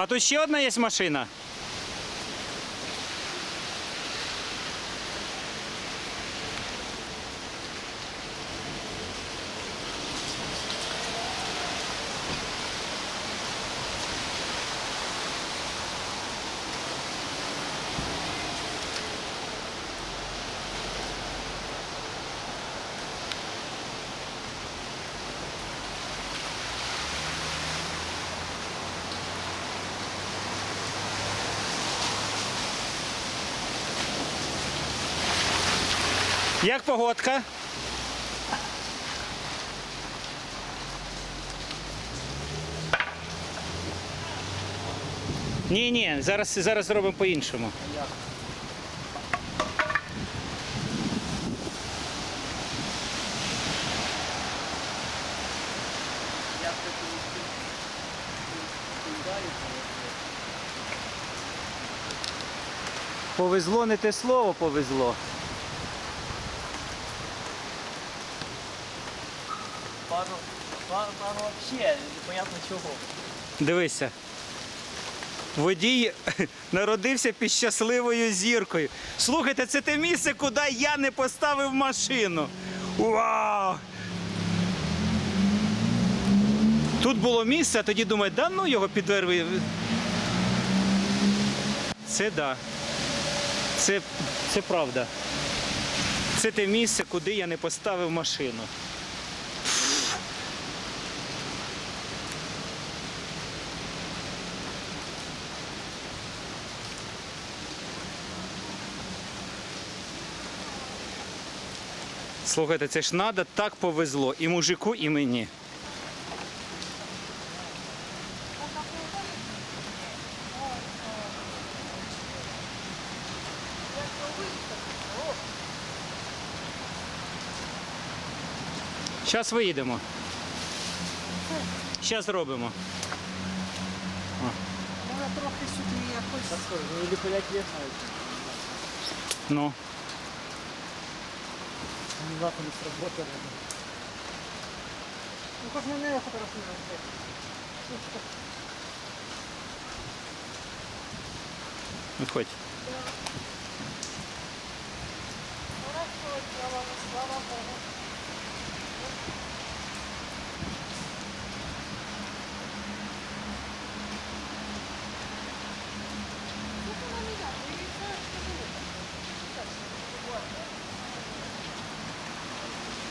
А тут ще одна є машина. Як погодка? Ні, ні, зараз, зараз зробимо по-іншому. Повезло не те слово, повезло. Пару, пару, пару вообще, непонятно чого. Дивися. Водій народився під щасливою зіркою. Слухайте, це те місце, куди я не поставив машину. Вау! Тут було місце, а тоді думаю, да ну його підверви. Це да. Це, це правда. Це те місце, куди я не поставив машину. Слухайте, це ж надо так повезло і мужику, і мені. Зараз виїдемо. Зараз зробимо. Вона трохи сюди якось. Ну Внезапно не сработало. Ну как на нее фотографировать? Выходь.